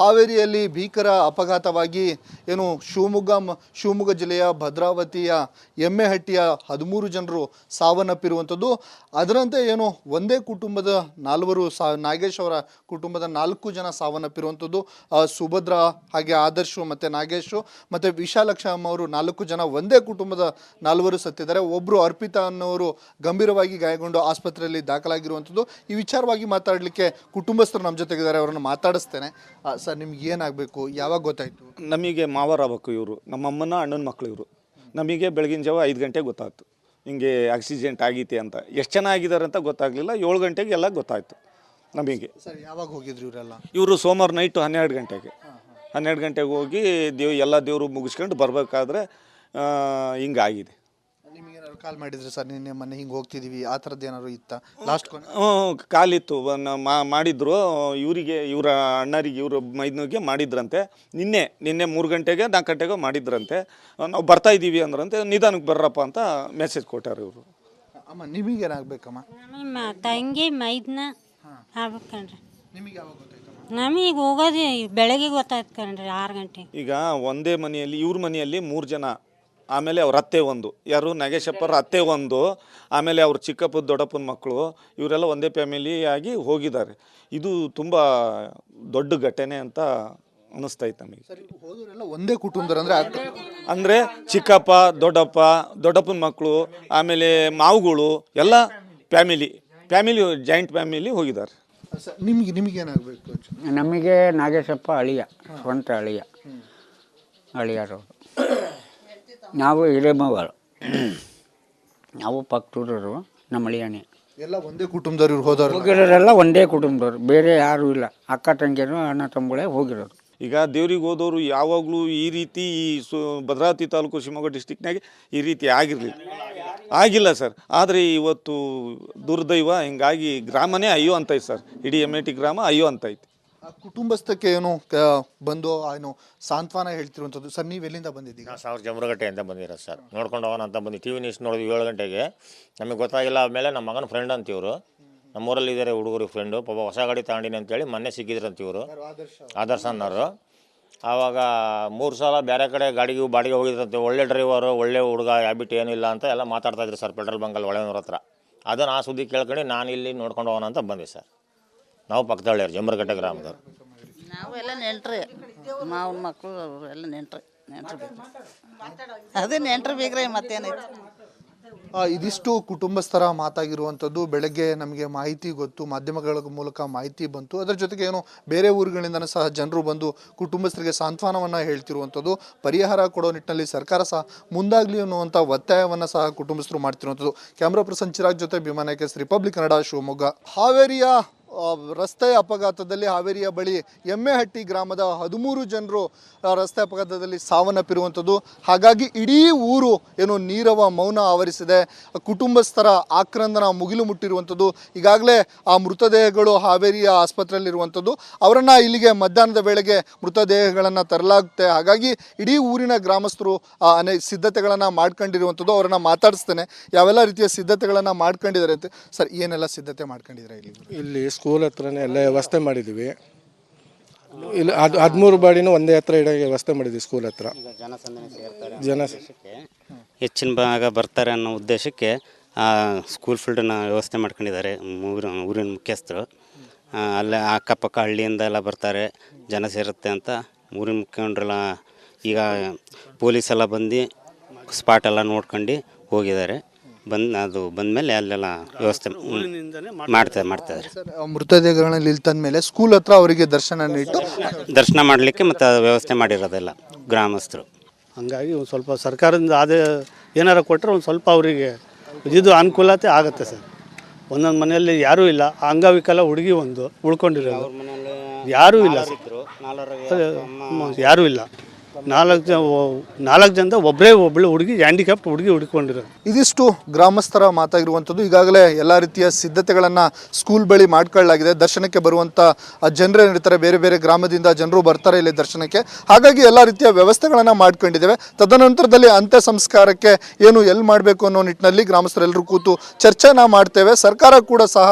ಹಾವೇರಿಯಲ್ಲಿ ಭೀಕರ ಅಪಘಾತವಾಗಿ ಏನು ಶಿವಮೊಗ್ಗ ಶಿವಮೊಗ್ಗ ಜಿಲ್ಲೆಯ ಭದ್ರಾವತಿಯ ಎಮ್ಮೆಹಟ್ಟಿಯ ಹದಿಮೂರು ಜನರು ಸಾವನ್ನಪ್ಪಿರುವಂಥದ್ದು. ಅದರಂತೆ ಏನು ಒಂದೇ ಕುಟುಂಬದ ನಾಲ್ವರು ಸಾ, ನಾಗೇಶ್ ಅವರ ಕುಟುಂಬದ ನಾಲ್ಕು ಜನ ಸಾವನ್ನಪ್ಪಿರುವಂಥದ್ದು. ಸುಭದ್ರ ಹಾಗೆ ಆದರ್ಶು ಮತ್ತು ನಾಗೇಶು ಮತ್ತು ವಿಶಾಲಕ್ಷಮ್ಮ ಅವರು ನಾಲ್ಕು ಜನ ಒಂದೇ ಕುಟುಂಬದ ನಾಲ್ವರು ಸತ್ತಿದ್ದಾರೆ. ಒಬ್ಬರು ಅರ್ಪಿತಾ ಅನ್ನೋರು ಗಂಭೀರವಾಗಿ ಗಾಯಗೊಂಡು ಆಸ್ಪತ್ರೆಯಲ್ಲಿ ದಾಖಲಾಗಿರುವಂಥದ್ದು. ಈ ವಿಚಾರವಾಗಿ ಮಾತಾಡಲಿಕ್ಕೆ ಕುಟುಂಬಸ್ಥರು ನಮ್ಮ ಜೊತೆಗಿದ್ದಾರೆ, ಅವರನ್ನು ಮಾತಾಡಿಸ್ತೇನೆ. ಸರ್ ನಿಮ್ಗೆ ಏನಾಗಬೇಕು? ಯಾವಾಗ ಗೊತ್ತಾಯಿತು? ನಮಗೆ ಮಾವರಾಗಬೇಕು ಇವರು. ನಮ್ಮಮ್ಮನ ಅಣ್ಣನ ಮಕ್ಕಳು ಇವರು. ನಮಗೆ ಬೆಳಗಿನ ಜಾವ ಐದು ಗಂಟೆಗೆ ಗೊತ್ತಾಯ್ತು. ಹಿಂಗೆ ಆಕ್ಸಿಡೆಂಟ್ ಆಗೈತೆ ಅಂತ. ಎಷ್ಟು ಜನ ಆಗಿದ್ದಾರೆ ಅಂತ ಗೊತ್ತಾಗಲಿಲ್ಲ. ಏಳು ಗಂಟೆಗೆ ಎಲ್ಲ ಗೊತ್ತಾಯ್ತು ನಮಗೆ. ಸರ್ ಯಾವಾಗ ಹೋಗಿದ್ರು ಇವರೆಲ್ಲ? ಇವರು ಸೋಮವಾರ ನೈಟು ಹನ್ನೆರಡು ಗಂಟೆಗೆ. ಹನ್ನೆರಡು ಗಂಟೆಗೆ ಹೋಗಿ ದೇವ್ ಎಲ್ಲ ದೇವರು ಮುಗಿಸ್ಕೊಂಡು ಬರಬೇಕಾದ್ರೆ ಹಿಂಗಾಗಿದೆ. ಕಾಲ್ ಮಾಡಿದ್ರೆ ಸರ್ ನಿನ್ನೆ ಮೊನ್ನೆ ಹಿಂಗೆ ಹೋಗ್ತಿದೀವಿ ಆ ಥರದ್ದು ಏನಾದ್ರು ಇತ್ತಾ? ಲಾಸ್ಟ್ ಹ್ಞೂ ಕಾಲಿತ್ತು ನ- ಮಾ- ಮಾಡಿದ್ರು ಇವರಿಗೆ ಇವರ ಅಣ್ಣರಿಗೆ ಇವರು ಮೈದನಿಗೆ ಮಾಡಿದ್ರಂತೆ. ನಿನ್ನೆ ನಿನ್ನೆ ಮೂರು ಗಂಟೆಗೆ ನಾಲ್ಕು ಗಂಟೆಗೆ ಮಾಡಿದ್ರಂತೆ. ನಾವು ಬರ್ತಾ ಇದ್ದೀವಿ ಅಂದ್ರಂತೆ ನಿಧಾನಕ್ಕೆ ಬರ್ರಪ್ಪ ಅಂತ ಮೆಸೇಜ್ ಕೊಟ್ಟಾರೆ ಇವರು. ಅಮ್ಮ ನಿಮಗೇನಾಗಬೇಕಮ್ಮ ತಂಗಿ ಮೈದ್ನ ಆಗ್ಬೇಕು ಕಣ್ರಿ. ನಿಮಗೆ ಯಾವಾಗ ಗೊತ್ತಾಯ್ತಮ್ಮ? ನಮಗೆ ಹೋಗೋದು ಬೆಳಗ್ಗೆ ಗೊತ್ತಾಯ್ತು ಕಣ್ರಿ ಆರು ಗಂಟೆ ಈಗ ಒಂದೇ ಮನೆಯಲ್ಲಿ ಇವ್ರ ಮನೆಯಲ್ಲಿ ಮೂರು ಜನ ಆಮೇಲೆ ಅವ್ರ ಅತ್ತೆ ಒಂದು. ಯಾರು ನಾಗೇಶಪ್ಪರ ಅತ್ತೆ ಒಂದು. ಆಮೇಲೆ ಅವ್ರ ಚಿಕ್ಕಪ್ಪ ದೊಡ್ಡಪ್ಪನ ಮಕ್ಕಳು ಇವರೆಲ್ಲ ಒಂದೇ ಫ್ಯಾಮಿಲಿ ಆಗಿ ಹೋಗಿದ್ದಾರೆ. ಇದು ತುಂಬ ದೊಡ್ಡ ಘಟನೆ ಅಂತ ಅನ್ನಿಸ್ತೈತೆ ನಮಗೆ. ಹೋದವರೆಲ್ಲ ಒಂದೇ ಕುಟುಂಬದವ್ರು ಅಂದರೆ ಚಿಕ್ಕಪ್ಪ ದೊಡ್ಡಪ್ಪ ದೊಡ್ಡಪ್ಪನ ಮಕ್ಕಳು ಆಮೇಲೆ ಮಾವುಗಳು ಎಲ್ಲ ಫ್ಯಾಮಿಲಿ ಫ್ಯಾಮಿಲಿ ಜಾಯಿಂಟ್ ಫ್ಯಾಮಿಲಿ ಹೋಗಿದ್ದಾರೆ. ಸರ್ ನಿಮಗೆ ಏನಾಗಬೇಕು ನಮಗೆ ನಾಗೇಶಪ್ಪ ಅಳಿಯ ಸ್ವಂತ ಅಳಿಯ. ಅಳಿಯರು. ನಾವು ಹಿರೇಮಗಳು ನಾವು ಪಕ್ತೂರರು ನಮ್ಮ ಅಳಿಯಾಣಿ ಎಲ್ಲ ಒಂದೇ ಕುಟುಂಬದವ್ರು ಇವ್ರು ಹೋದವ್ರು ಹೋಗಿರೋರೆಲ್ಲ ಒಂದೇ ಕುಟುಂಬದವ್ರು. ಬೇರೆ ಯಾರೂ ಇಲ್ಲ. ಅಕ್ಕ ತಂಗಿಯರು ಅಣ್ಣ ತಮ್ಮಗಳೇ ಹೋಗಿರೋರು ಈಗ ದೇವ್ರಿಗೆ ಹೋದವರು ಯಾವಾಗಲೂ ಈ ರೀತಿ ಈ ಸು ಭದ್ರಾವತಿ ತಾಲೂಕು ಶಿವಮೊಗ್ಗ ಡಿಸ್ಟಿಕ್ನಾಗೆ ಈ ರೀತಿ ಆಗಿರಲಿಲ್ಲ. ಆಗಿಲ್ಲ ಸರ್. ಆದರೆ ಇವತ್ತು ದುರ್ದೈವ ಹಿಂಗಾಗಿ ಗ್ರಾಮನೇ ಅಯ್ಯೋ ಅಂತೈತೆ ಸರ್. ಇಡೀ ಎಂ ಟಿ ಗ್ರಾಮ ಅಯ್ಯೋ ಅಂತೈತೆ ಆ ಕುಟುಂಬಸ್ಥಕ್ಕೆ ಏನು ಕ- ಬಂದು ಏನು ಸಾಂತ್ವನ ಹೇಳ್ತಿರುವಂಥದ್ದು? ಸರ್ ನೀವು ಎಲ್ಲಿಂದ ಬಂದಿದ್ದೀಗ ನಾವು ಸಾವಿರ ಅಂತ ಬಂದಿರೋದು ಸರ್. ನೋಡ್ಕೊಂಡು ಹೋಗೋಣ ಅಂತ ಬಂದು ಟಿ ವಿ ನ್ಯೂಸ್ ನೋಡಿದ್ವಿ ಏಳು ಗಂಟೆಗೆ. ನಮಗೆ ಗೊತ್ತಾಗಿಲ್ಲ ಆಮೇಲೆ ನಮ್ಮ ಮಗನ ಫ್ರೆಂಡ್ ಅಂತ ಇವರು ನಮ್ಮೂರಲ್ಲಿ ಇದ್ದಾರೆ ಹುಡುಗರು ಫ್ರೆಂಡು ಪಾಪ ಹೊಸ ಗಾಡಿ ತಗೊಂಡಿನಿ ಅಂತೇಳಿ ಮೊನ್ನೆ ಸಿಕ್ಕಿದ್ರಂತ ಇವರು ಆದರ್ಶ ಅನ್ನೋರು. ಆವಾಗ ಮೂರು ಸಲ ಬೇರೆ ಕಡೆ ಗಾಡಿಗೆ ಬಾಡಿಗೆ ಹೋಗಿದ್ರಂತೆ. ಒಳ್ಳೆ ಡ್ರೈವರು ಒಳ್ಳೆ ಹುಡುಗ ಹ್ಯಾಬಿಟ್ ಏನಿಲ್ಲ ಅಂತ ಎಲ್ಲ ಮಾತಾಡ್ತಾ ಇದ್ರು ಸರ್ ಪೆಟ್ರೋಲ್ ಬಂಕಲ್ಲಿ ಒಳ್ಳೆಯವ್ರ ಹತ್ರ. ಅದನ್ನು ಆ ಸುದ್ದಿ ಕೇಳ್ಕೊಂಡು ನಾನು ಇಲ್ಲಿ ನೋಡ್ಕೊಂಡು ಹೋಗೋಣ ಅಂತ ಬಂದೆ ಸರ್. ನಾವು ಪಕ್ಕದಳ್ಳಿಯರು ಜಮರಗಟ್ಟೆ ಗ್ರಾಮದವ್ರು. ನಾವೆಲ್ಲ ನೆಂಟ್ರಿ. ಮಾವನ ಮಕ್ಕಳು ಅವರು ಎಲ್ಲ ನೆಂಟ್ರಿ ನೆಂಟ್ರು ಅದೇ ನೆಂಟ್ರು ಬೇಕ್ರೆ ಮತ್ತೇನೈತೆ ಆ, ಇದಿಷ್ಟು ಕುಟುಂಬಸ್ಥರ ಮಾತಾಗಿರುವಂಥದ್ದು ಬೆಳಗ್ಗೆ ನಮಗೆ ಮಾಹಿತಿ ಗೊತ್ತು ಮಾಧ್ಯಮಗಳ ಮೂಲಕ ಮಾಹಿತಿ ಬಂತು. ಅದರ ಜೊತೆಗೆ ಏನು ಬೇರೆ ಊರುಗಳಿಂದ ಸಹ ಜನರು ಬಂದು ಕುಟುಂಬಸ್ಥರಿಗೆ ಸಾಂತ್ವನವನ್ನು ಹೇಳ್ತಿರುವಂಥದ್ದು ಪರಿಹಾರ ಕೊಡೋ ನಿಟ್ಟಿನಲ್ಲಿ ಸರ್ಕಾರ ಸಹ ಮುಂದಾಗಲಿ ಅನ್ನುವಂಥ ಒತ್ತಾಯವನ್ನು ಸಹ ಕುಟುಂಬಸ್ಥರು ಮಾಡ್ತಿರುವಂಥದ್ದು. ಕ್ಯಾಮ್ರಾ ಪರ್ಸನ್ ಚಿರಾಗ್ ಜೊತೆ ಭೀಮಾನಾಯಕಸ್ ರಿಪಬ್ಲಿಕ್ ಕನ್ನಡ ಶಿವಮೊಗ್ಗ. ಹಾವೇರಿಯ! ರಸ್ತೆ ಅಪಘಾತದಲ್ಲಿ ಹಾವೇರಿಯ ಬಳಿ ಎಮ್ಮೆಹಟ್ಟಿ ಗ್ರಾಮದ ಹದಿಮೂರು ಜನರು ರಸ್ತೆ ಅಪಘಾತದಲ್ಲಿ ಸಾವನ್ನಪ್ಪಿರುವಂಥದ್ದು. ಹಾಗಾಗಿ ಇಡೀ ಊರು ಏನು ನೀರವ ಮೌನ ಆವರಿಸಿದೆ. ಕುಟುಂಬಸ್ಥರ ಆಕ್ರಂದನ ಮುಗಿಲು ಮುಟ್ಟಿರುವಂಥದ್ದು. ಈಗಾಗಲೇ ಆ ಮೃತದೇಹಗಳು ಹಾವೇರಿಯ ಆಸ್ಪತ್ರೆಯಲ್ಲಿರುವಂಥದ್ದು. ಅವರನ್ನು ಇಲ್ಲಿಗೆ ಮಧ್ಯಾಹ್ನದ ವೇಳೆಗೆ ಮೃತದೇಹಗಳನ್ನು ತರಲಾಗುತ್ತೆ. ಹಾಗಾಗಿ ಇಡೀ ಊರಿನ ಗ್ರಾಮಸ್ಥರು ಅನೇಕ ಅನೇ ಸಿದ್ಧತೆಗಳನ್ನು ಮಾಡ್ಕೊಂಡಿರುವಂಥದ್ದು. ಅವರನ್ನು ಮಾತಾಡಿಸ್ತೇನೆ. ಯಾವೆಲ್ಲ ರೀತಿಯ ಸಿದ್ಧತೆಗಳನ್ನು ಮಾಡ್ಕೊಂಡಿದ್ದಾರೆ ಅಂತ. ಸರ್, ಏನೆಲ್ಲ ಸಿದ್ಧತೆ ಮಾಡ್ಕೊಂಡಿದ್ದಾರೆ ಇಲ್ಲಿ? ಇಲ್ಲಿ ಸ್ಕೂಲ್ ಹತ್ರನೇ ಎಲ್ಲ ವ್ಯವಸ್ಥೆ ಮಾಡಿದ್ದೀವಿ ಇಲ್ಲ ಅದು ಹದಿಮೂರು ಬಾಡಿನೂ ಒಂದೇ ಹತ್ರ ಇಡೋ ವ್ಯವಸ್ಥೆ ಮಾಡಿದ್ವಿ ಸ್ಕೂಲ್ ಹತ್ರ. ಜನ ಹೆಚ್ಚಿನ ಭಾಗ ಬರ್ತಾರೆ ಅನ್ನೋ ಉದ್ದೇಶಕ್ಕೆ ಆ ಸ್ಕೂಲ್ ಫೀಲ್ಡನ್ನ ವ್ಯವಸ್ಥೆ ಮಾಡ್ಕೊಂಡಿದ್ದಾರೆ ಮೂರು ಊರಿನ ಮುಖ್ಯಸ್ಥರು. ಆ, ಅಲ್ಲೇ ಅಕ್ಕಪಕ್ಕ ಹಳ್ಳಿಯಿಂದ ಎಲ್ಲ ಬರ್ತಾರೆ ಜನ ಸೇರುತ್ತೆ ಅಂತ ಊರಿನ ಮುಖ್ಯಂಡ್ರೆಲ್ಲ ಈಗ ಪೊಲೀಸೆಲ್ಲ ಬಂದು ಸ್ಪಾಟೆಲ್ಲ ನೋಡ್ಕೊಂಡು ಹೋಗಿದ್ದಾರೆ. ಬಂದು ಅದು ಬಂದಮೇಲೆ ಅಲ್ಲೆಲ್ಲ ವ್ಯವಸ್ಥೆ ಮಾಡ್ತಾರೆ ಮಾಡ್ತಾರೆ ಮೃತದೇಹಗಳನ್ನ ಇಲ್ಲಿ ತಂದ ಮೇಲೆ ಸ್ಕೂಲ್ ಹತ್ರ ಅವರಿಗೆ ದರ್ಶನ ನೀಟ್ಟು ದರ್ಶನ ಮಾಡಲಿಕ್ಕೆ ಮತ್ತು ವ್ಯವಸ್ಥೆ ಮಾಡಿರೋದೆಲ್ಲ ಗ್ರಾಮಸ್ಥರು. ಹಂಗಾಗಿ ಒಂದು ಸ್ವಲ್ಪ ಸರ್ಕಾರದಿಂದ ಅದೇ ಏನಾರ ಕೊಟ್ಟರೆ ಒಂದು ಸ್ವಲ್ಪ ಅವರಿಗೆ ಇದು ಅನುಕೂಲತೆ ಆಗುತ್ತೆ ಸರ್. ಒಂದೊಂದು ಮನೆಯಲ್ಲಿ ಯಾರೂ ಇಲ್ಲ ಅಂಗವಿಕಲ ಹುಡುಗಿ ಒಂದು ಉಳ್ಕೊಂಡಿರೋದು. ಯಾರೂ ಇಲ್ಲ ಯಾರೂ ಇಲ್ಲ. ನಾಲ್ಕು ಜನ ನಾಲ್ಕು ಜನದ ಒಬ್ಬರೇ ಒಬ್ಬಳು ಹುಡುಗಿ ಹ್ಯಾಂಡಿಕ್ಯಾಪ್ಟ್ ಹುಡುಗಿ ಹುಡ್ಕೊಂಡಿರೋದು. ಇದಿಷ್ಟು ಗ್ರಾಮಸ್ಥರ ಮಾತಾಗಿರುವಂಥದ್ದು. ಈಗಾಗಲೇ ಎಲ್ಲ ರೀತಿಯ ಸಿದ್ಧತೆಗಳನ್ನು ಸ್ಕೂಲ್ ಬಳಿ ಮಾಡ್ಕೊಳ್ಳಲಾಗಿದೆ. ದರ್ಶನಕ್ಕೆ ಬರುವಂಥ ಜನರೇ ಇರ್ತಾರೆ ಬೇರೆ ಬೇರೆ ಗ್ರಾಮದಿಂದ ಜನರು ಬರ್ತಾರೆ ಇಲ್ಲಿ ದರ್ಶನಕ್ಕೆ. ಹಾಗಾಗಿ ಎಲ್ಲ ರೀತಿಯ ವ್ಯವಸ್ಥೆಗಳನ್ನು ಮಾಡ್ಕೊಂಡಿದ್ದೇವೆ. ತದನಂತರದಲ್ಲಿ ಅಂತ್ಯ ಸಂಸ್ಕಾರಕ್ಕೆ ಏನು ಎಲ್ಲಿ ಮಾಡಬೇಕು ಅನ್ನೋ ನಿಟ್ಟಿನಲ್ಲಿ ಗ್ರಾಮಸ್ಥರೆಲ್ಲರೂ ಕೂತು ಚರ್ಚೆನ ಮಾಡ್ತೇವೆ. ಸರ್ಕಾರ ಕೂಡ ಸಹ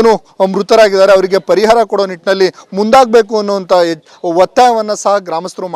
ಏನು ಮೃತರಾಗಿದ್ದಾರೆ. ಅವರಿಗೆ ಪರಿಹಾರ ಕೊಡೋ ನಿಟ್ಟಿನಲ್ಲಿ ಮುಂದಾಗಬೇಕು ಅನ್ನುವಂಥ ಒತ್ತಾಯವನ್ನು ಸಹ ಗ್ರಾಮಸ್ಥರು